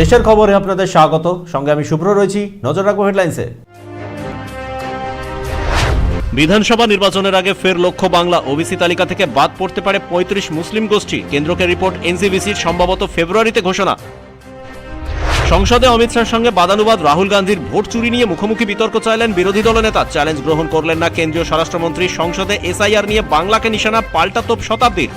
দেশের খবরে আপনাদের স্বাগত। সঙ্গে আমি শুভ্র রয়েছি। নজর রাখব হেডলাইন্সে। বিধানসভা নির্বাচনের আগে ফের লক্ষ্য বাংলা ওবিসি তালিকা থেকে বাদ পড়তে পারে পঁয়ত্রিশ মুসলিম গোষ্ঠী। কেন্দ্রকে রিপোর্ট এনসিবিসির সম্ভবত ফেব্রুয়ারিতে ঘোষণা। সংসদে অমিত শাহর সঙ্গে বাদানুবাদ। রাহুল গান্ধীর ভোট চুরি নিয়ে মুখোমুখি বিতর্ক চাইলেন বিরোধী দলনেতা চ্যালেঞ্জ গ্রহণ করলেন না কেন্দ্রীয় স্বরাষ্ট্রমন্ত্রী। সংসদে এসআইআর নিয়ে বাংলাকে নিশানা পাল্টা তোপ শতাব্দীর।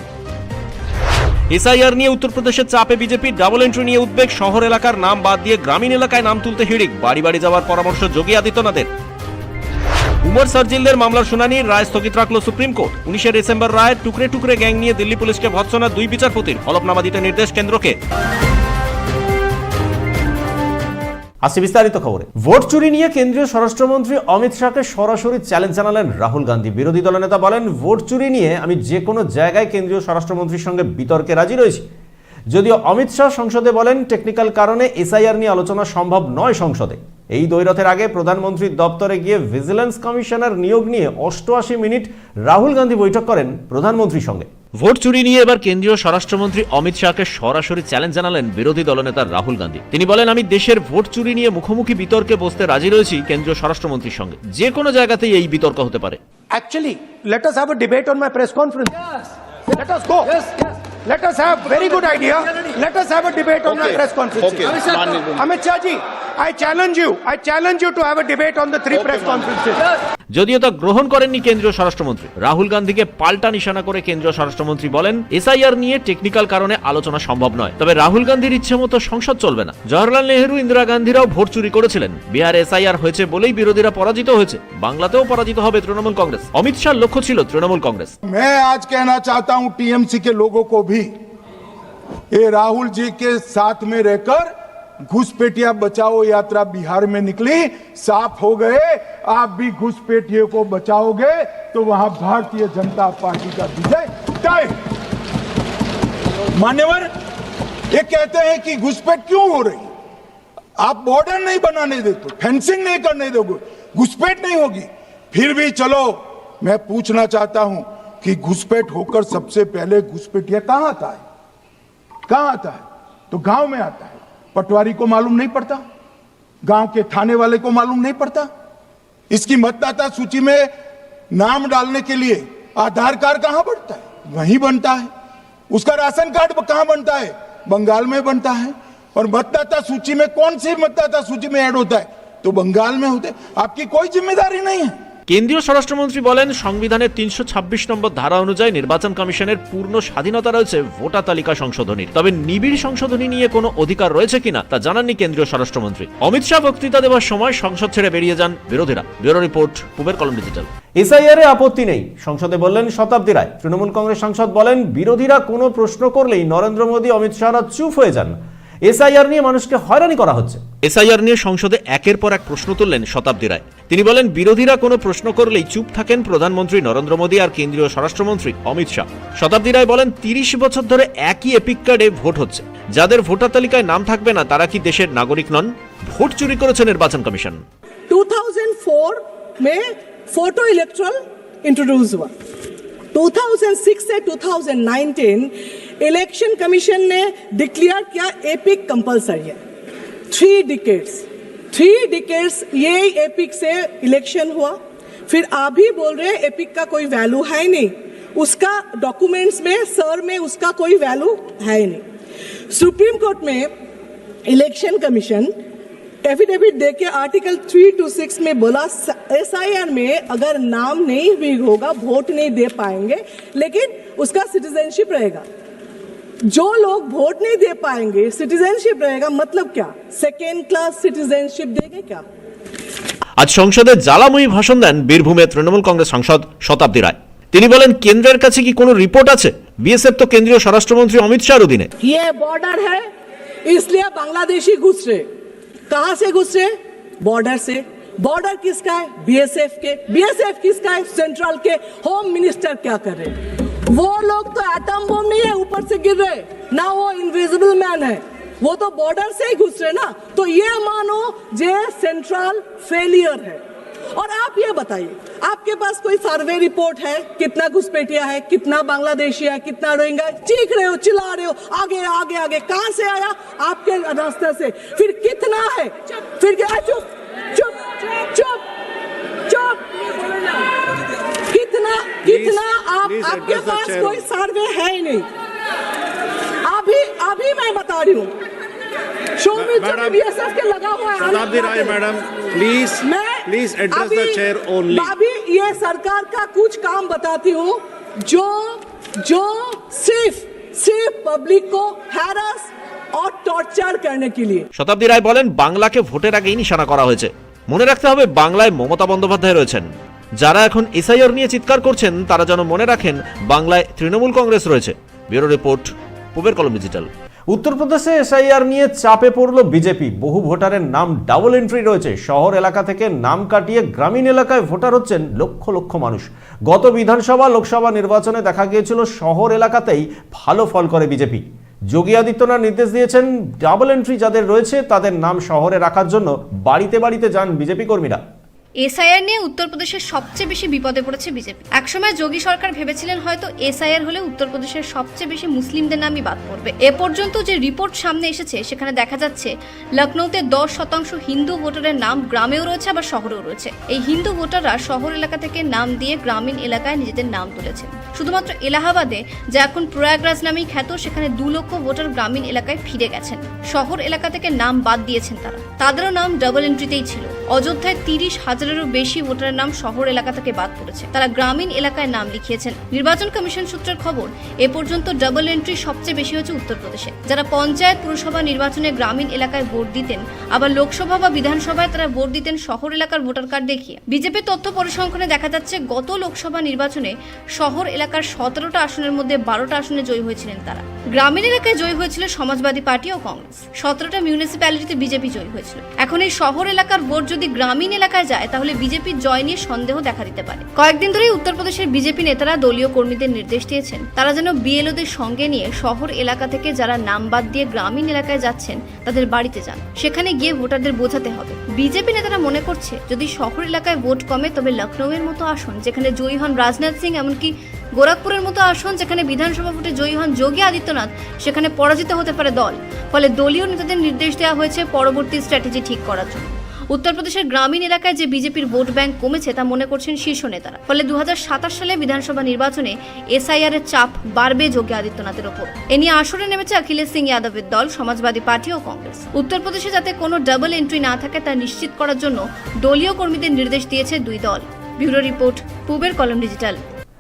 এসআইআর নিয়ে উত্তরপ্রদেশের চাপে বিজেপি, ডাবল এন্ট্রি নিয়ে উদ্বেগ, শহর এলাকার নাম বাদ দিয়ে গ্রামীণ এলাকায় নাম তুলতে হিড়িক, বাড়ি বাড়ি যাওয়ার পরামর্শ যোগী আদিত্যনাথের। উমর সার্জিলদের মামলার শুনানি, রায় স্থগিত রাখল সুপ্রিম কোর্ট। উনিশে ডিসেম্বর রায় টুকরে টুকরে গ্যাং নিয়ে দিল্লি পুলিশকে ভৎসনা দুই বিচারপতির হলফনামা দিতে নির্দেশ কেন্দ্রকে। আসছে বিস্তারিত খবরে। ভোট চুরি নিয়ে কেন্দ্রীয় স্বরাষ্ট্রমন্ত্রী অমিত শাহকে সরাসরি চ্যালেঞ্জ জানালেন রাহুল গান্ধী। বিরোধী দলনেতা বলেন, ভোট চুরি নিয়ে আমি যে কোনো জায়গায় কেন্দ্রীয় স্বরাষ্ট্রমন্ত্রীর সঙ্গে বিতর্কে রাজি রয়েছি। যদিও অমিত শাহ সংসদে বলেন, টেকনিক্যাল কারণে এসআইআর নিয়ে আলোচনা সম্ভব নয় সংসদে। এই দৈরথের আগে প্রধানমন্ত্রীর দপ্তরে গিয়ে ভিজিলেন্স কমিশনার নিয়োগ নিয়ে অষ্টআশি মিনিট রাহুল গান্ধী বৈঠক করেন প্রধানমন্ত্রীর সঙ্গে। ভোট চুরি নিয়ে এবার কেন্দ্রীয় স্বরাষ্ট্রমন্ত্রী অমিত শাহকে সরাসরি চ্যালেঞ্জ জানালেন বিরোধী দলনেতা রাহুল গান্ধী তিনি বলেন আমি দেশের ভোট চুরি নিয়ে মুখোমুখি বিতর্কে বসতে রাজি রয়েছি কেন্দ্রীয় স্বরাষ্ট্রমন্ত্রীর সঙ্গে যে কোনো জায়গাতেই এই বিতর্ক হতে পারে actually let us debate on my press my let conference. Go. Let us have very good idea. Let us have a debate on my Okay. press conference. Okay. Manipur. Amit Shah ji, I challenge you. I challenge you to have a debate on the three Okay, press Manipur. conferences. যদিও তা গ্রহণ করেননি কেন্দ্রীয় স্বরাষ্ট্রমন্ত্রী রাহুল গান্ধীকে পাল্টা নিশানা করে কেন্দ্রীয় স্বরাষ্ট্রমন্ত্রী বলেন এসআইআর নিয়ে টেকনিক্যাল কারণে আলোচনা সম্ভব নয় তবে রাহুল গান্ধীর ইচ্ছে মতো সংসদ চলবে না জওয়াহরলাল নেহরু ইন্দিরা গান্ধীরাও ভোট চুরি করেছিলেন বিহার এসআইআর হয়েছে বলেই বিরোধীরা পরাজিত হয়েছে বাংলাতেও পরাজিত হবে তৃণমূল কংগ্রেস অমিত শাহর লক্ষ্য ছিল তৃণমূল কংগ্রেস मैं आज कहना चाहता हूं टीएमसी के लोगों को भी ये राहुल जी के साथ में रहकर घुसपेटिया बचाओ, यात्रा बिहार में निकली, साफ़ हो गए। आप भी घुसपैठियों को बचाओगे तो वहाँ भारतीय जनता पार्टी का विजय तय मान्यवर, ये कहते हैं कि घुसपैठ क्यों हो रही? आप बॉर्डर नहीं बनाने देते, फेंसिंग नहीं करने दोगे, घुसपैठ नहीं होगी। फिर भी चलो, मैं पूछना चाहता हूँ कि घुसपैठ होकर सबसे पहले घुसपैठिया कहाँ आता है? कहाँ आता है? तो गाँव में आता है। पटवारी को मालूम नहीं पड़ता। गाँव के थाने वाले को मालूम नहीं पड़ता। इसकी मतदाता सूची में नाम डालने के लिए आधार कार्ड कहाँ बनता है? वहीं बनता है। उसका राशन कार्ड कहाँ बनता है? बंगाल में बनता है। और मतदाता सूची में कौन सी मतदाता सूची में ऐड होता है? तो बंगाल में होते। आपकी कोई ज़िम्मेदारी नहीं है। কেন্দ্রীয় স্বরাষ্ট্রমন্ত্রী বলেন, সংবিধানের তিনশো ছাব্বিশ নম্বর ধারা অনুযায়ী নির্বাচন কমিশনের পূর্ণ স্বাধীনতা রয়েছে ভোটার তালিকা সংশোধনীর। তবে নিবিড় সংশোধনী নিয়ে কোনো অধিকার রয়েছে কিনা, তা জানাননি কেন্দ্রীয় স্বরাষ্ট্রমন্ত্রী। অমিত শাহ বক্তৃতা দেওয়ার সময় সংসদ ছেড়ে বেরিয়ে যান বিরোধীরা। ব্যুরো রিপোর্ট, পুবের কলম ডিজিটাল। এসআইআর এ আপত্তি নেই। সংসদে বললেন, শতাব্দী রায়। তৃণমূল কংগ্রেস সাংসদ বলেন, বিরোধীরা কোনো প্রশ্ন করলেই নরেন্দ্র মোদী, অমিত শাহরা চুপ হয়ে যান। এসআইআর নিয়ে মানুষকে হয়রানি করা হচ্ছে এসআইআর নিয়ে সংসদে একের পর এক প্রশ্ন তুললেন শতাব্দী রায় তিনি বলেন বিরোধীরা কোনো প্রশ্ন করলেই চুপ থাকেন প্রধানমন্ত্রী নরেন্দ্র মোদী আর কেন্দ্রীয় স্বরাষ্ট্রমন্ত্রী অমিত শাহ শতাব্দী রায় বলেন তিরিশ বছর ধরে একই এপিক কার্ডে ভোট হচ্ছে যাদের ভোটার তালিকায় নাম থাকবে না তারা কি দেশের নাগরিক নন ভোট চুরি করেছে নির্বাচন কমিশন 2004 में फोटो इलेक्ट्रल इंट्रोड्यूस हुआ 2006 से 2019 इलेक्शन कमीशन ने डिक्लेयर किया एपिक कंपलसरी है। थ्री डिकेट्स थ्री डिकेट्स ये एपिक से इलेक्शन हुआ। फिर आप भी बोल रहे हैं एपिक का कोई वैल्यू है नहीं। उसका डॉक्यूमेंट्स में सर में उसका कोई वैल्यू है ही नहीं। सुप्रीम कोर्ट में इलेक्शन कमीशन एफिडेविट दे के आर्टिकल थ्री टू सिक्स में बोला एस में अगर नाम नहीं भी होगा वोट नहीं दे पाएँगे, लेकिन उसका सिटीजनशिप रहेगा। जो लोग वोट नहीं दे पाएंगे सिटीजनशिप रहेगा मतलब क्या सेकेंड क्लास सिटीजनशिप देंगे क्या আজ সংসদে জ্বালাময়ী ভাষণ দেন বীরভূমের তৃণমূল কংগ্রেস সাংসদ শতাব্দী রায় তিনি বলেন কেন্দ্রের কাছে কি কোনো রিপোর্ট আছে বিএসএফ তো কেন্দ্রীয় স্বরাষ্ট্রমন্ত্রী অমিত শাহর অধীনে ये बॉर्डर है इसलिए बांग्लादेशी घुस रहे कहां से घुस रहे बॉर्डर से बॉर्डर किसका है बीएसएफ के बीएसएफ किसका है सेंट्रल के होम मिनिस्टर क्या कर रहे हैं? वो लोग तो एटम बम नहीं है, ऊपर से गिर रहे। ना वो इनविजिबल मैन है। वो तो बॉर्डर से ही घुस रहे ना। तो ये मानो जे सेंट्रल फेलियर है। और आप ये बताइए, आपके पास कोई सर्वे रिपोर्ट है? कितना घुसपैठिया है, कितना बांग्लादेशी है, कितना रोहिंगा? चीख रहे हो, चिल्ला रहे हो, आगे आगे आगे। कहाँ से आया? आपके रास्ते से। फिर कितना है? फिर क्या चुप चुप चुप चुप। कितना कितना आप आपके पास कोई सर्वे है ही नहीं अभी अभी मैं बता रही हूँ शोमित जो मैडम, बीएसएफ के लगा हुआ है शताब्दी राय मैडम प्लीज मैं प्लीज एड्रेस द अभी- चेयर ओनली अभी ये सरकार का कुछ काम बताती हूँ जो जो सिर्फ सिर्फ पब्लिक को हैरस और टॉर्चर करने के लिए শতাব্দী রায় বলেন বাংলাকে ভোটের আগেই নিশানা করা হয়েছে মনে রাখতে হবে বাংলায় মমতা বন্দ্যোপাধ্যায় রয়েছেন যারা এখন এসআইআর নিয়ে চিৎকার করছেন, তারা যেন মনে রাখেন বাংলায় তৃণমূল কংগ্রেস রয়েছে। ব্যুরো রিপোর্ট পুবের কলম ডিজিটাল। উত্তরপ্রদেশে এসআইআর নিয়ে চাপে পড়ল বিজেপি। বহু ভোটারের নাম ডাবল এন্ট্রি রয়েছে। শহর এলাকা থেকে নাম কাটিয়ে গ্রামীণ এলাকায় ভোটার হচ্ছেন লক্ষ লক্ষ মানুষ। গত বিধানসভা, লোকসভা নির্বাচনে দেখা গিয়েছিল শহর এলাকাতেই ভালো ফল করে বিজেপি। যোগী আদিত্যনাথ নির্দেশ দিয়েছেন, ডাবল এন্ট্রি যাদের রয়েছে, তাদের নাম শহরে রাখার জন্য বাড়িতে বাড়িতে যান বিজেপি কর্মীরা। এসআইআর নিয়ে উত্তরপ্রদেশের সবচেয়ে বেশি বিপদে পড়েছে বিজেপি। একসময় যোগী সরকার ভেবেছিলেন হয়তো এসআইআর হলে উত্তরপ্রদেশের সবচেয়ে বেশি মুসলিমদের নামই বাদ পড়বে। এ পর্যন্ত যে রিপোর্ট সামনে এসেছে, সেখানে দেখা যাচ্ছে লখনৌতে দশ শতাংশ হিন্দু ভোটারের নাম গ্রামেও রয়েছে, আবার শহরেও রয়েছে। এই হিন্দু ভোটাররা শহর এলাকা থেকে নাম দিয়ে গ্রামীণ এলাকায় নিজেদের নাম তুলেছেন। শুধুমাত্র এলাহাবাদে, যা এখন প্রয়াগরাজ নামেই খ্যাত, সেখানে দু লক্ষ ভোটার গ্রামীণ এলাকায় ফিরে গেছেন। শহর এলাকা থেকে নাম বাদ দিয়েছেন তারা। তাদেরও নাম ডাবল এন্ট্রিতেই ছিল। অযোধ্যায় তিরিশ হাজারেরও বেশি ভোটারের নাম শহর এলাকা থেকে বাদ পড়েছে। তারা গ্রামীণ এলাকায় নাম লিখিয়েছেন। নির্বাচন কমিশন সূত্রের খবর, এ পর্যন্ত ডাবল এন্ট্রি সবচেয়ে বেশি হচ্ছে উত্তরপ্রদেশে। যারা পঞ্চায়েত, পুরসভা নির্বাচনে গ্রামীণ এলাকায় ভোট দিতেন, আবার লোকসভা বা বিধানসভায় তারা ভোট দিতেন শহর এলাকার ভোটার কার্ড দেখিয়ে। বিজেপি তথ্য পরিসংখ্যানে দেখা যাচ্ছে, গত লোকসভা নির্বাচনে শহর এলাকার সতেরোটা আসনের মধ্যে বারোটা আসনে জয়ী হয়েছিলেন তারা। গ্রামীণ এলাকায় জয়ী হয়েছিল সমাজবাদী পার্টি ও কংগ্রেস। সতেরোটা মিউনিসিপ্যালিটিতে বিজেপি জয়ী হয়েছিল। এখন এই শহর এলাকার ভোট যদি গ্রামীণ এলাকায় যায় তাহলে বিজেপির জয় নিয়ে সন্দেহ দেখা দিতে পারে। কয়েকদিন ধরেই উত্তরপ্রদেশের বিজেপি নেতারা দলীয় কর্মীদের নির্দেশ দিয়েছেন। তারা যেন বিএলওদের সঙ্গে নিয়ে শহর এলাকা থেকে যারা নাম বাদ দিয়ে গ্রামীণ এলাকায় যাচ্ছেন, তাদের বাড়িতে যান। সেখানে গিয়ে ভোটারদের বোঝাতে হবে। বিজেপি নেতারা মনে করছে, যদি শহর এলাকায় ভোট কমে, তবে লখনৌয়ের মতো আসন, যেখানে জয়ী হন রাজনাথ সিং, এমনকি গোরখপুরের মতো আসন, যেখানে বিধানসভা ভোটে জয়ী হন যোগী আদিত্যনাথ, সেখানে পরাজিত হতে পারে দল। ফলে দলীয় নেতাদের নির্দেশ দেওয়া হয়েছে পরবর্তী স্ট্র্যাটেজি ঠিক করার জন্য। উত্তরপ্রদেশের গ্রামীণ এলাকায় যে বিজেপির ভোট ব্যাংক কমেছে তা মনে করছেন শীর্ষ নেতারা। ফলে দু হাজার সাতাশ সালে বিধানসভা নির্বাচনে এসআইআর এর চাপ বাড়বে যোগী আদিত্যনাথের ওপর। এ নিয়ে আসরে নেমেছে অখিলেশ সিং যাদবের দল, সমাজবাদী পার্টি ও কংগ্রেস। উত্তরপ্রদেশে যাতে কোনো ডাবল এন্ট্রি না থাকে, তা নিশ্চিত করার জন্য দলীয় কর্মীদের নির্দেশ দিয়েছে দুই দল। ব্যুরো রিপোর্ট, পূবের কলম ডিজিটাল।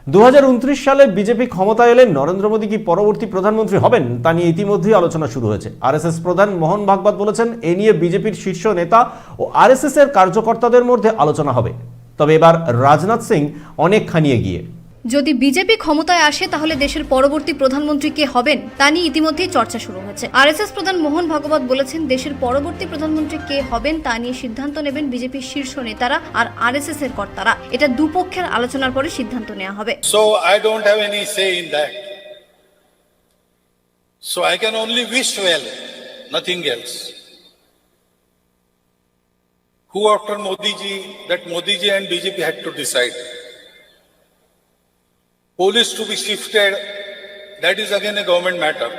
দু হাজার উনত্রিশ সালে বিজেপি ক্ষমতায় এলে নরেন্দ্র মোদী কি পরবর্তী প্রধানমন্ত্রী হবেন তা নিয়ে ইতিমধ্যেই আলোচনা শুরু হয়েছে। আরএসএস প্রধান মোহন ভাগবত বলেছেন, এ নিয়ে বিজেপির শীর্ষ নেতা ও আরএসএস এর কার্যকর্তাদের মধ্যে আলোচনা হবে। তবে এবার রাজনাথ সিং অনেকখানি এগিয়ে। যদি বিজেপি ক্ষমতায় আসে তাহলে দেশের পরবর্তী প্রধানমন্ত্রী কে হবেন তা নিয়ে ইতিমধ্যেই চর্চা শুরু হয়েছে আরএসএস প্রধান মোহন ভাগবত বলেছেন দেশের পরবর্তী প্রধানমন্ত্রী কে হবেন তা নিয়ে সিদ্ধান্ত নেবেন বিজেপির শীর্ষ নেতারা আর আরএসএস এর কর্তারা এটা দুপক্ষের আলোচনার পরে সিদ্ধান্ত নেওয়া হবে So I don't have any say in that. So I can only wish well, nothing else. Who after Modi ji, that Modi ji and. Police to be shifted, that is again a government matter.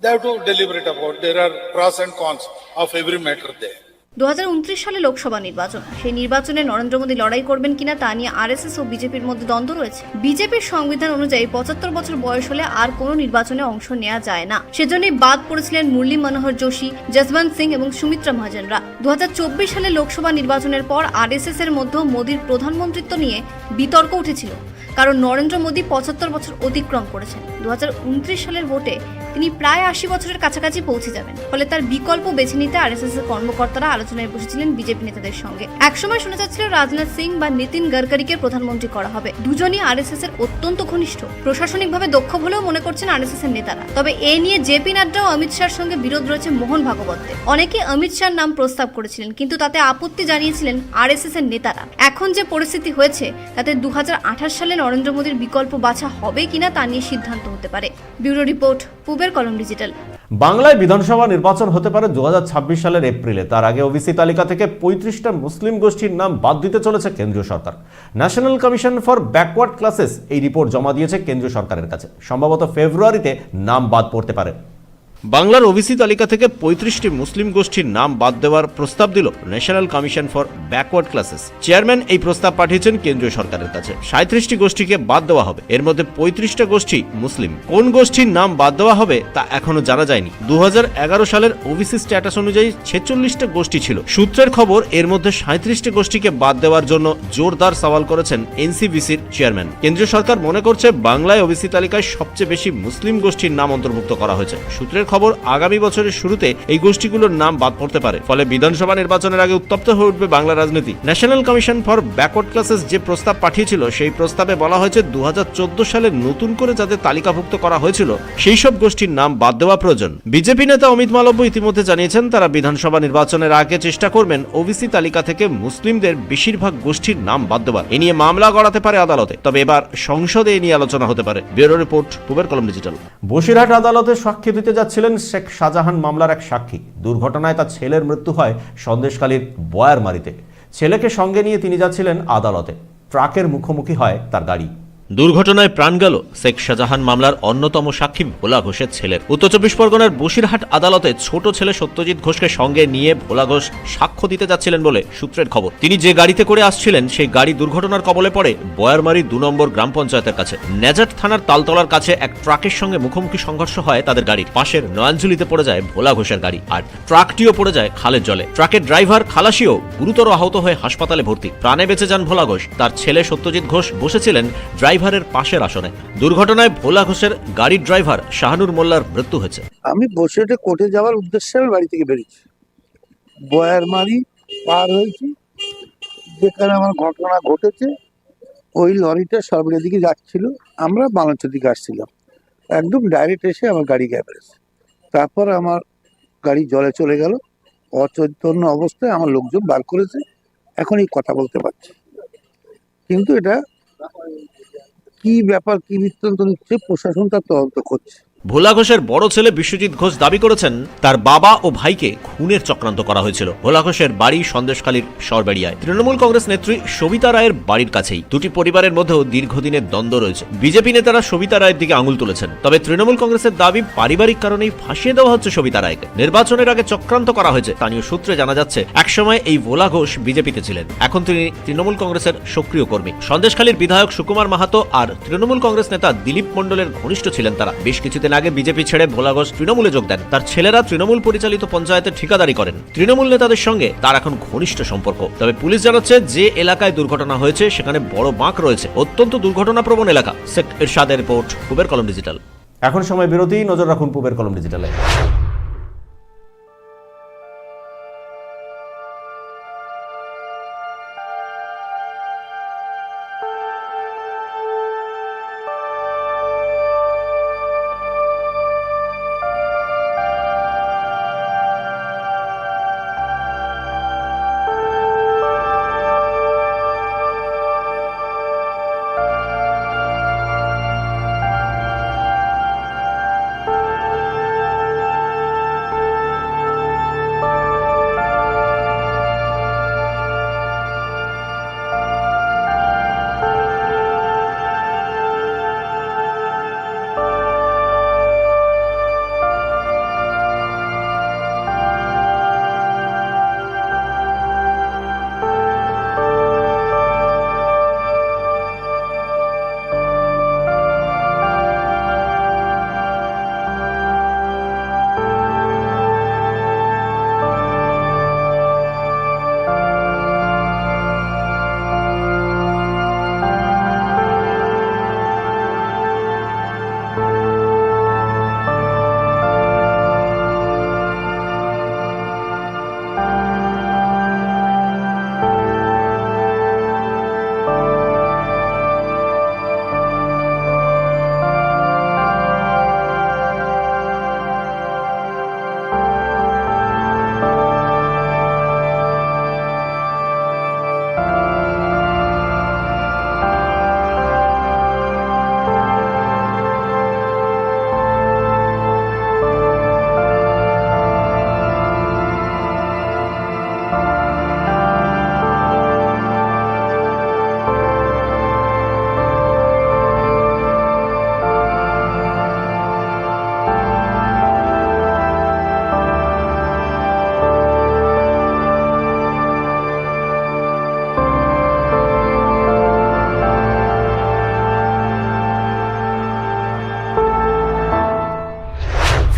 They have to deliberate about, there are pros and cons of every matter there. দু হাজার উনত্রিশ সালে লোকসভা নির্বাচন সেই নির্বাচনে নরেন্দ্র মোদী লড়াই করবেন কিনা তা নিয়ে আরএসএস ও বিজেপির মধ্যে দ্বন্দ্ব রয়েছে বিজেপির সংবিধান অনুযায়ী পঁচাত্তর বছর বয়স হলে আর কোনো নির্বাচনে অংশ নেওয়া যায় না সেজন্যই বাদ পড়েছিলেন মুরলী মনোহর যোশী যশবন্ত সিং এবং সুমিত্রা মহাজনরা দু হাজার চব্বিশ সালে লোকসভা নির্বাচনের পর আরএসএস এর মধ্যেও মোদীর প্রধানমন্ত্রিত্ব নিয়ে বিতর্ক উঠেছিল কারণ নরেন্দ্র মোদী পঁচাত্তর বছর অতিক্রম করেছেন। দু হাজার উনত্রিশ সালের ভোটে তিনি প্রায় আশি বছরের কাছাকাছি পৌঁছে যাবেন। ফলে তার বিকল্প বেছে নিতে আরএসএস এর কর্মকর্তারা আলোচনায় বসেছিলেন বিজেপি নেতাদের সঙ্গে। একসময় শোনা যাচ্ছিল রাজনাথ সিং বা নীতিন গডকারিকে প্রধানমন্ত্রী করা হবে। দুজনই আরএসএস এর অত্যন্ত ঘনিষ্ঠ। প্রশাসনিকভাবে দক্ষ বলেও মনে করছেন আরএসএস এর নেতারা। তবে এ নিয়ে জেপি নাড্ডা ও অমিত শাহর সঙ্গে বিরোধ রয়েছে মোহন ভাগবতের অনেকে অমিত শাহর নাম প্রস্তাব করেছিলেন, কিন্তু তাতে আপত্তি জানিয়েছিলেন আরএসএস এর নেতারা। এখন যে পরিস্থিতি হয়েছে, তাতে দু হাজার আঠাশ সালে নরেন্দ্র মোদীর বিকল্প বাছা হবে কিনা তা নিয়ে সিদ্ধান্ত হতে পারে। ব্যুরো রিপোর্ট পূবের কলম ডিজিটাল। বাংলায় বিধানসভা নির্বাচন হতে পারে দু হাজার ছাব্বিশ সালের এপ্রিলে। তার আগে ওবিসি তালিকা থেকে পঁয়ত্রিশটা মুসলিম গোষ্ঠীর নাম বাদ দিতে চলেছে কেন্দ্রীয় সরকার। National Commission for Backward Classes এই রিপোর্ট জমা দিয়েছে কেন্দ্রীয় সরকারের কাছে। সম্ভবত ফেব্রুয়ারিতে নাম বাদ পড়তে পারে। বাংলার ওবিসি তালিকা থেকে পঁয়ত্রিশটি মুসলিম গোষ্ঠীর নাম বাদ দেওয়ার প্রস্তাব দিল National Commission for Backward Classes chairman এই প্রস্তাব পাঠিয়েছেন কেন্দ্রীয় সরকারের কাছে। সাঁত্রিশটি গোষ্ঠীকে বাদ দেওয়া হবে। এর মধ্যে পঁয়ত্রিশটা গোষ্ঠী মুসলিম। কোন গোষ্ঠীর নাম বাদ দেওয়া হবে তা এখনও জানা যায়নি। দু সালের ওবিসি স্ট্যাটাস অনুযায়ী ছেচল্লিশটা গোষ্ঠী ছিল। সূত্রের খবর, এর মধ্যে সাঁত্রিশটি গোষ্ঠীকে বাদ দেওয়ার জন্য জোরদার সওয়াল করেছেন এনসিবিসির চেয়ারম্যান কেন্দ্রীয় সরকার মনে করছে, বাংলায় ওবিসি তালিকায় সবচেয়ে বেশি মুসলিম গোষ্ঠীর নাম অন্তর্ভুক্ত করা হয়েছে। সূত্রের খবর আগামী বছরের শুরুতে এই গোষ্ঠীগুলোর নাম বাদ পড়তে পারে। ফলে বিধানসভা নির্বাচনের আগে উত্তপ্ত হয়ে উঠবে বাংলা রাজনীতি। National Commission for Backward Classes যে প্রস্তাব পাঠিয়েছিল, সেই প্রস্তাবে বলা হয়েছে দু সালে নতুন করে যাদের তালিকাভুক্ত করা হয়েছিল, সেই সব গোষ্ঠীর নাম বাদ দেওয়া প্রয়োজন। বিজেপি নেতা অমিত মালব্য ইতিমধ্যে জানিয়েছেন, তারা বিধানসভা নির্বাচনের আগে চেষ্টা করবেন ওবিসি তালিকা থেকে মুসলিমদের বেশিরভাগ গোষ্ঠীর নাম বাদ দেওয়ার। এ নিয়ে মামলা গড়াতে পারে আদালতে। তবে এবার সংসদে এ নিয়ে আলোচনা হতে পারে। ব্যুরো রিপোর্ট, পুবের কলম ডিজিটাল। বসিরহাট আদালতে সাক্ষী দিতে যাচ্ছিলেন শেখ শাহজাহান মামলার এক সাক্ষী। দুর্ঘটনায় তার ছেলের মৃত্যু হয় সন্দেশকালীর বয়ারমারিতে। ছেলেকে সঙ্গে নিয়ে তিনি যাচ্ছিলেন আদালতে। ট্রাকের মুখোমুখি হয় তার গাড়ি। দুর্ঘটনায় প্রাণ গেল শেখ শাহজাহান মামলার অন্যতম সাক্ষী ভোলা ঘোষের ছেলের উত্তর চব্বিশ পরগনার বসিরহাট আদালতে ছোট ছেলে সত্যজিৎ ঘোষকে সঙ্গে নিয়ে ভোলা ঘোষ সাক্ষ্য দিতে যাচ্ছিলেন বলে সূত্রের খবর। তিনি যে গাড়িতে করে আসছিলেন, সেই গাড়ি দুর্ঘটনার কবলে পড়ে বয়ারমারি দু নম্বর গ্রাম পঞ্চায়েতের কাছে। নেজাট থানার তালতলার কাছে এক ট্রাকের সঙ্গে মুখোমুখি সংঘর্ষ হয় তাদের গাড়ির। পাশের নয়াঞ্জলিতে পড়ে যায় ভোলা ঘোষের গাড়ি আর ট্রাকটিও পড়ে যায় খালের জলে। ট্রাকের ড্রাইভার খালাসিও গুরুতর আহত হয়ে হাসপাতালে ভর্তি। প্রাণে বেঁচে যান ভোলা ঘোষ। তার ছেলে সত্যজিৎ ঘোষ বসেছিলেন ড্রাইভারের পাশের আসনে। দুর্ঘটনায় ভোলা ঘোষের গাড়ির ড্রাইভার শাহানুর মোল্লার মৃত্যু হয়েছে। আমি বসেটে কোর্টে যাওয়ার উদ্দেশ্যে আমি বাড়ি থেকে বেরিয়েছি। বয়ারমারি পার হয়েছি। যেখানে আমার ঘটনা ঘটেছে, ওই লরিটা সরবরের দিকে যাচ্ছিল। আমরা বালাঞ্চের দিকে আসছিলাম। একদম ডাইরেক্ট এসে আমার গাড়ি গ্যাপেছে তারপর আমার গাড়ি জলে চলে গেল। অচৈতন্য অবস্থায় আমার লোকজন বার করেছে। এখন এই কথা বলতে পারছি। কিন্তু এটা কি ব্যাপার কি বৃত্তান্ত নিচ্ছে প্রশাসন তার তদন্ত করছে। ভোলা ঘোষের বড় ছেলে বিশ্বজিৎ ঘোষ দাবি করেছেন, তার বাবা ও ভাইকে খুনের চক্রান্ত করা হয়েছিল। ভোলা ঘোষের বাড়ি সন্দেশখালীর সরবেড়িয়ায়। তৃণমূল কংগ্রেস নেত্রী সবিতা রায়ের বাড়ির কাছেই। দুটি পরিবারের মধ্যেও দীর্ঘদিনের দ্বন্দ্ব রয়েছে। বিজেপি নেতারা সবিতা রায়ের দিকে আঙুল তুলেছেন। তবে তৃণমূল কংগ্রেসের দাবি পারিবারিক কারণেই ফাঁসিয়ে দেওয়া হচ্ছে সবিতা রায়কে। নির্বাচনের আগে চক্রান্ত করা হয়েছে স্থানীয় সূত্রে জানা যাচ্ছে, একসময় এই ভোলা ঘোষ বিজেপিতে ছিলেন। এখন তিনি তৃণমূল কংগ্রেসের সক্রিয় কর্মী। সন্দেশখালীর বিধায়ক সুকুমার মাহাতো আর তৃণমূল কংগ্রেস নেতা দিলীপ মণ্ডলের ঘনিষ্ঠ ছিলেন তারা। বেশ কিছুদিন আগে বিজেপি ছেড়ে ভোলা ঘোষ তৃণমূলে যোগ দেন। তার ছেলেরা তৃণমূল পরিচালিত পঞ্চায়েতে ঠিকাদারি করেন। তৃণমূল নেতাদের সঙ্গে তার এখন ঘনিষ্ঠ সম্পর্ক। তবে পুলিশ জানাচ্ছে, যে এলাকায় দুর্ঘটনা হয়েছে, সেখানে বড় বাঁক রয়েছে। অত্যন্ত দুর্ঘটনাপ্রবণ এলাকা। শেখ এরশাদের রিপোর্ট, পুবের কলম ডিজিটাল। এখন সময় বিরতি, নজর রাখুন পুবের কলম ডিজিটালে।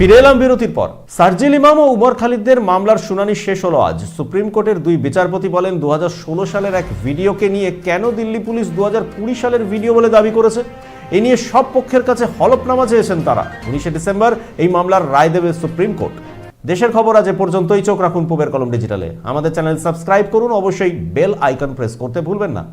ফিরে এলাম বিরতির পর। সার্জিল ইমাম ও উমর খালিদদের মামলার শুনানি শেষ হলো আজ। সুপ্রিম কোর্টের দুই বিচারপতি বলেন দু সালের এক ভিডিওকে নিয়ে কেন দিল্লি পুলিশ দুহাজার কুড়ি সালের ভিডিও বলে দাবি করেছে? এ নিয়ে সব পক্ষের কাছে হলফনামা চেয়েছেন তারা। উনিশে ডিসেম্বর এই মামলার রায় দেবে সুপ্রিম কোর্ট। দেশের খবর আজ এ পর্যন্তই। চোখ রাখুন পুবের কলম ডিজিটালে। আমাদের চ্যানেল সাবস্ক্রাইব করুন। অবশ্যই বেল আইকন প্রেস করতে ভুলবেন না।